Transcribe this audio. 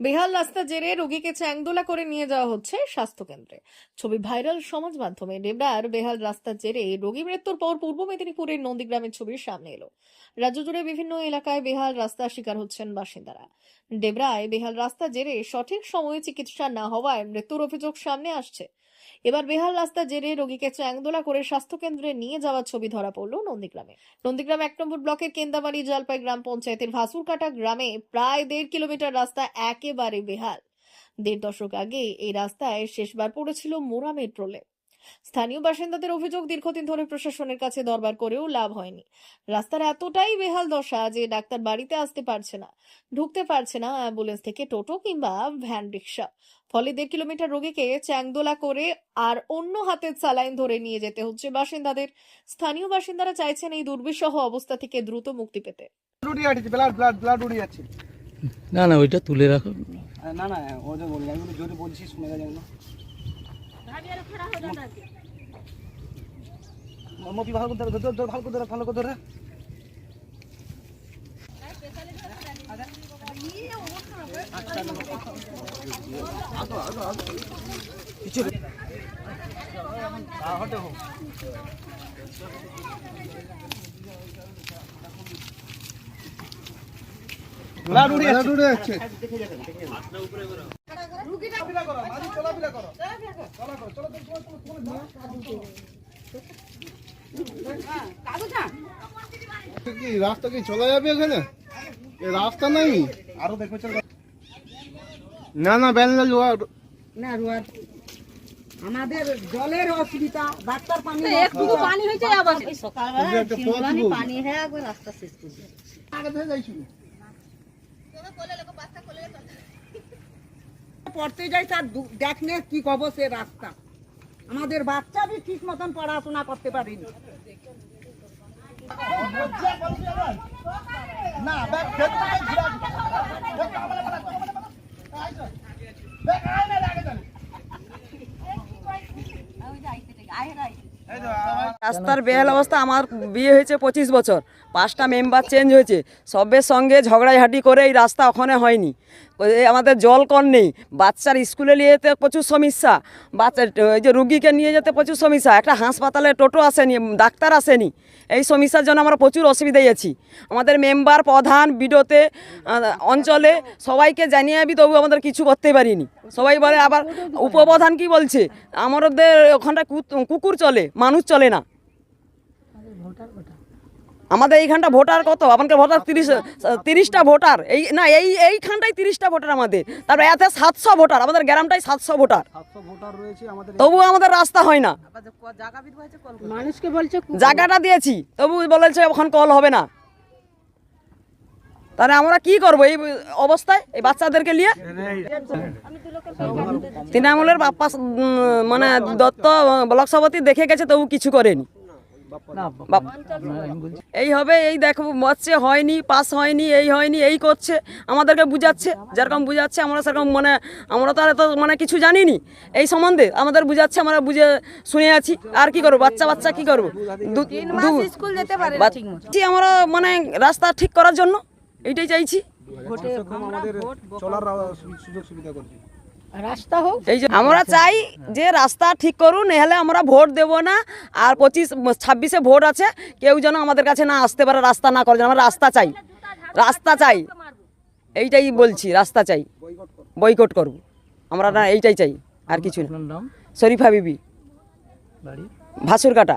বেহাল রাস্তা জেরে রোগীকে চ্যাংদোলা করে নিয়ে যাওয়া হচ্ছে স্বাস্থ্যকেন্দ্রে। ছবি ভাইরাল সমাজ মাধ্যমে ডেবরার বেহাল রাস্তার জেরে রোগী মৃত্যুর পর পূর্ব মেদিনীপুরের নন্দীগ্রামের ছবি সামনে এলো। রাজ্য জুড়ে বিভিন্ন এলাকায় বেহাল রাস্তার শিকার হচ্ছেন বাসিন্দারা। ডেবরায় বেহাল রাস্তা জেরে সঠিক সময়ে চিকিৎসা না হওয়ায় মৃত্যুর অভিযোগ সামনে আসছে। এবার বেহাল রাস্তা জেরে রোগীকে চ্যাংদোলা করে স্বাস্থ্যকেন্দ্রে নিয়ে যাওয়ার ছবি ধরা পড়ল নন্দীগ্রামে। নন্দীগ্রাম এক নম্বর ব্লকের কেন্দাবাড়ি জলপাই গ্রাম পঞ্চায়েতের ভাসুরকাটা গ্রামে প্রায় দেড় কিলোমিটার রাস্তা একেবারে বেহাল। দেড় দশক আগে এই রাস্তায় শেষবার পড়েছিল মোরামের প্রলে স্থানীয় বাসিন্দাদের অভিযোগ, দীর্ঘদিন ধরে প্রশাসনের কাছে দরবার করেও লাভ হয়নি। রাস্তার এতটাই বেহাল দশা যে ডাক্তার বাড়িতে আসতে পারছে না, ঢুকতে পারছে না অ্যাম্বুলেন্স থেকে টোটো কিংবা ভ্যান রিক্সা ফলে দেড় কিলোমিটার রোগীকে চ্যাংদোলা করে আর অন্য হাতের সালাইন ধরে নিয়ে যেতে হচ্ছে বাসিন্দাদের। স্থানীয় বাসিন্দারা চাইছেন এই দুর্বিষহ অবস্থা থেকে দ্রুত মুক্তি পেতে। না না, ওইটা তুলে রাখো। না না, ও যে বলি আমি যদি বলছি, শুনে গেছে না। মতি ভালো করে ভালো করে ভালো করে ধরে ব্লাড উড়িয়ে যাচ্ছে উড়িয়ে যাচ্ছে চলাফেরা করো মাঝি চলাফেরা করো চলা করো চলো চলো চলো চলো কি রাস্তা কি চলা যাবে এখানে? এ রাস্তা নাই? আরও দেখবে চলো না না ব্যালেন্স লোয়া না রুয়ার। আমাদের জলের অসুবিধা ডাক্তার পানি একটু পানি হয়েছে আবার সকালবেলা। পানি হয়ে রাস্তা শেষ করবে আগে যাইছিল পড়তে যাই, তার দেখ দেখনে কি কব সে রাস্তা। আমাদের বাচ্চা বি ঠিক মতন পড়াশোনা করতে পারিনি। না ব্যাগ ফেল করে ঘুরা ব্যাগ আয় না আগে চল এই তো আবার রাস্তার বেহাল অবস্থা, আমার বিয়ে হয়েছে পঁচিশ বছর। পাঁচটা মেম্বার চেঞ্জ হয়েছে। সবের সঙ্গে ঝগড়াঝাটি করে এই রাস্তা ওখানে হয়নি। আমাদের জল কল নেই। বাচ্চার স্কুলে নিয়ে যেতে প্রচুর সমস্যা। বাচ্চা ওই যে রুগীকে নিয়ে যেতে প্রচুর সমস্যা। একটা হাসপাতালে টোটো আসেনি, ডাক্তার আসেনি। এই সমস্যার জন্য আমরা প্রচুর অসুবিধায় আছি। আমাদের মেম্বার প্রধান, বিডোতে অঞ্চলে সবাইকে জানিয়ে যাবি তবু আমাদের কিছু করতে পারিনি। সবাই বলে, আবার উপপ্রধান কি বলছে? আমাদের ওখানটায় কুত- কুকুর চলে, মানুষ চলে না। আমাদের এইখানটা ভোটার কত? আমাদের ভোটার তিরিশ তিরিশটা ভোটার। এই না এই এইখানটাই তিরিশটা ভোটার আমাদের। তারপরে এতে সাতশো ভোটার আমাদের গ্রামটাই সাতশো ভোটার। তবু আমাদের রাস্তা হয় না। মানুষকে বলছে জায়গাটা দিয়েছি তবু বলেছে এখন কল হবে না। তাহলে আমরা কি করব? এই অবস্থায় এই বাচ্চাদেরকে নিয়ে? তৃণমূলের বাপ্পা মানে দত্ত ব্লক সভাপতি দেখে গেছে তবু কিছু করেনি। এই হবে এই দেখো মরছে হয়নি পাস হয়নি এই হয়নি এই করছে আমাদেরকে বুঝাচ্ছে যেরকম বুঝাচ্ছে আমরা সেরকম মানে আমরা তো আর এত মানে কিছু জানিনি। এই সম্বন্ধে আমাদের বুঝাচ্ছে আমরা বুঝে শুনে আছি আর কি করব বাচ্চা বাচ্চা কি করব? আমরা মানে রাস্তা ঠিক করার জন্য এইটাই চাইছি। চলার সুযোগ সুবিধা করছে। রাস্তা হোক। এই যে আমরা চাই যে রাস্তা ঠিক করুন এহলে আমরা ভোট দেব না। আর পঁচিশ ছাব্বিশে ভোট আছে কেউ যেন আমাদের কাছে না আসতে পারে রাস্তা না করে যেন আমরা রাস্তা চাই। রাস্তা চাই। এইটাই বলছি রাস্তা চাই। বয়কট করব। আমরা না এইটাই চাই আর কিছু না। শরীফা বিবি। ভাসুর কাটা